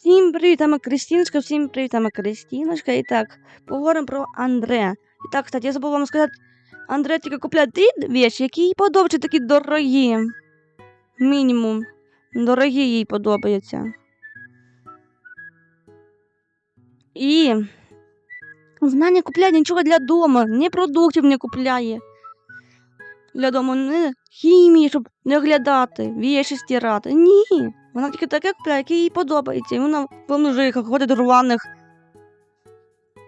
Всім привіт, там Кристиночка, всім привіт, там Кристиночка. І так, поговоримо про Андре. І так, кстати, я забула вам сказати, Андре тільки купляє ті речі, які їй подобаються, такі дорогі. Мінімум. Дорогі їй подобаються. І не купляє нічого для дому, ні продуктів не купляє. Для дому не хімії, щоб не глядати, віші стирати. Ні. Вона тільки таке купляє, яке їй подобається. І вона по мужиках ходить рваних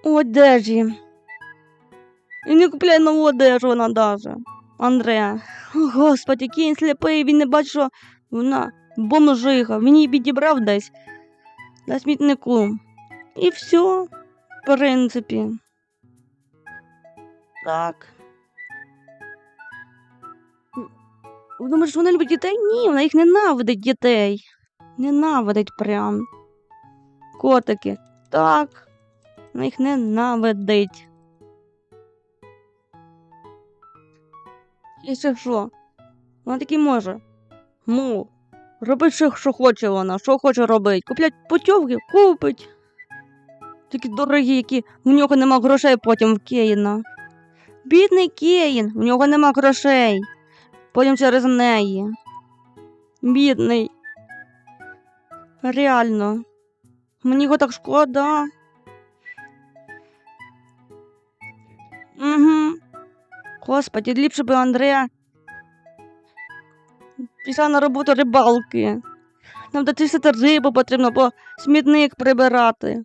одежі. І не купляє нову одежу вона даже. Андреа. Господи, він сліпий, він не бачить, що вона бомжиха. Він її підібрав десь на смітнику. І все, в принципі. Так. Ви що вона любить дітей? Ні, вона їх ненавидить дітей. Ненавидить прям. Котики. Так. Вона їх ненавидить. І ще що? Вона таки може. Ну, робить що, що хоче вона, що хоче робити. Куплять путівки, купить. Такі дорогі, які в нього нема грошей потім в Кейна. Бідний Кейн, в нього нема грошей. Потім через неї. Бідний. Реально. Мені його так шкода. Угу. Господи, ліпше би Андрея пішла на роботу рибалки. Нам до чистити рибу потрібно, бо смітник прибирати.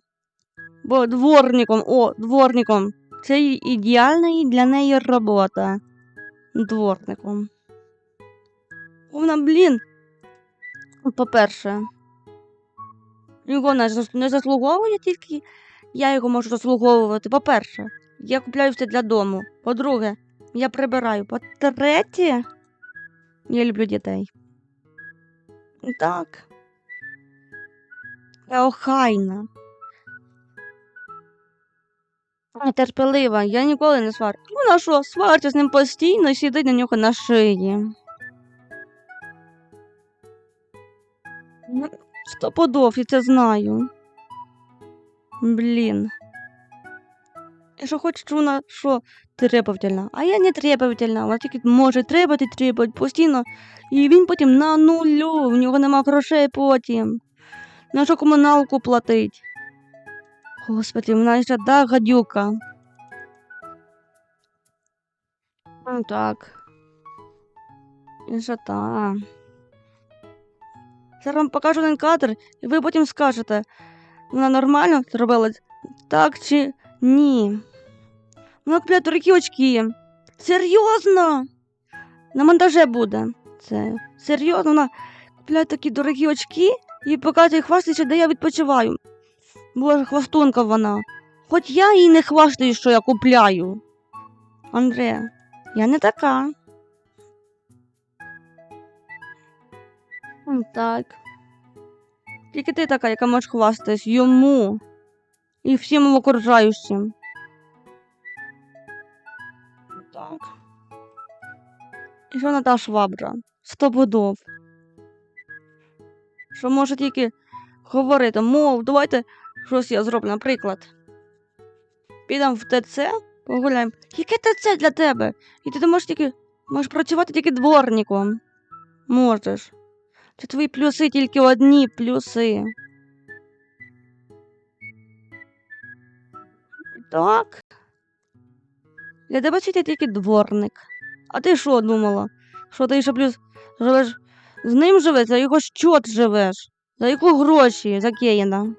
Бо дворником, о, дворником. Це ідеальна для неї робота. Дворником. Вона, блін. По-перше, його не, заслуговує, тільки я його можу заслуговувати. По-перше, я купляю все для дому. По-друге, я прибираю. По-третє, я люблю дітей. Так. Я охайна. А, терпелива, я ніколи не сварю. Вона що, свариться з ним постійно і сидить на нього на шиї. Ну, Стопудов, я це знаю. Блін. І що хоче, що вона що требовательна. А я не требовательна, вона тільки може требувати, требувати постійно. І він потім на нулю, в нього нема грошей потім. На що комуналку платить. Господи, вона ще та гадюка. Ну так. І ще та. Зараз вам покажу один кадр, і ви потім скажете, вона нормально зробила так чи ні. Вона купляє дорогі очки. Серйозно? На монтаже буде. Це серйозно, вона купляє такі дорогі очки і показує хвастаючи, де я відпочиваю. Боже, хвастунка вона. Хоч я їй не хвастаю, що я купляю. Андре, я не така. Так. Тільки ти така, яка може хвастатись йому і всім окружаючим. Так. І що та швабра? Стопудов. Що може тільки говорити, мов, давайте щось я зроблю, наприклад. Підемо в ТЦ, погуляємо. Яке ТЦ для тебе? І ти можеш тільки можеш працювати тільки дворником. Можеш. Це твої плюси тільки одні плюси. Так. Для тебе світить тільки дворник. А ти що думала? Що ти ще плюс живеш з ним живеш, за його щот живеш? За яку гроші за Кейна?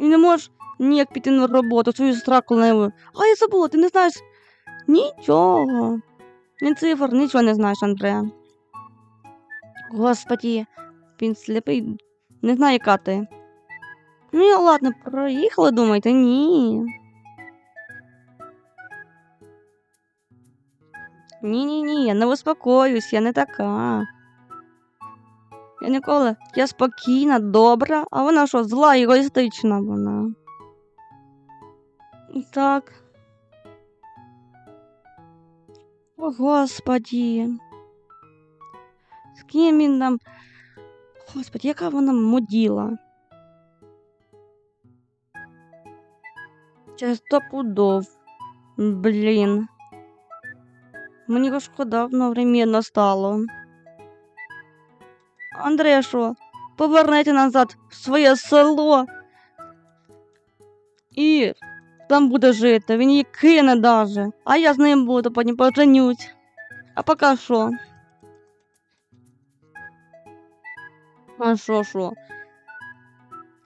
І не можеш ніяк піти на роботу, свою страклену. А я забула, ти не знаєш нічого. Ні цифр, нічого не знаєш, Андреа. Господі, він сліпий, не знає, яка ти. Ну, і ладно, проїхали, думаєте? Ні. Ні-ні-ні, я не успокоюсь, я не така. Я ніколи, я спокійна, добра, а вона що, зла, егоїстична вона. Так. О, господі. З ким він нам Господи, яка вона моділа. Через стопудов. Блін. Мені його шкода одновременно стало. Андрея, що? Повернете назад в своє село. І там буде жити. Він її кине даже. А я з ним буду, потім поженюсь. А поки що? А що, що?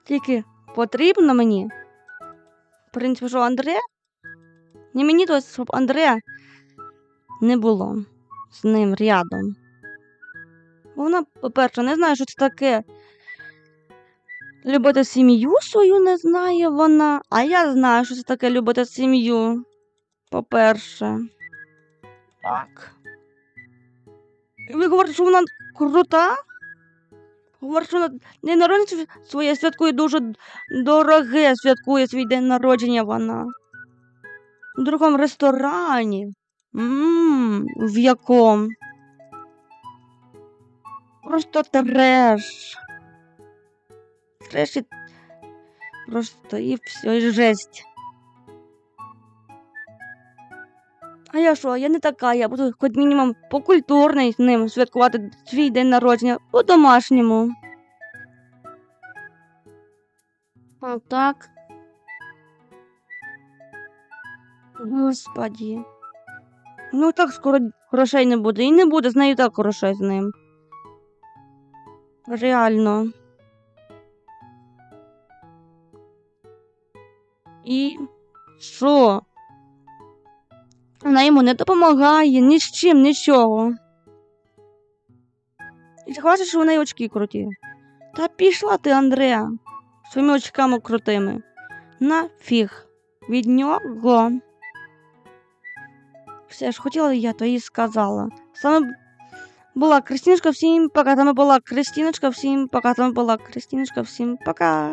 Тільки потрібно мені. В принципі, що Андре? Не мені то, щоб Андре не було з ним рядом. Бо вона, по-перше, не знає, що це таке. Любити сім'ю свою не знає вона, а я знаю, що це таке любити сім'ю. По-перше. Так. Ви говорите, що вона крута? Говорить, що день народження своє святкує дуже дороге, святкує свій день народження вона. В другому ресторані. Ммм, в якому? Просто треш. Треш і просто і все, і жесть. А я що, я не така, я буду хоч мінімум покультурний з ним святкувати свій день народження по-домашньому. А так. Господі. Ну так скоро грошей не буде. І не буде з нею так грошей з ним. Реально. І що? Вона йому не допомагає ні з чим, нічого. І ти хочеш, що в неї очки круті. Та пішла ти, Андреа, своїми очками крутими. Нафіг. Від нього. Все ж хотіла я, то і сказала. Саме була Кристиночка, всім пока. Саме була Кристиночка, всім пока. Саме була Кристиночка, всім пока.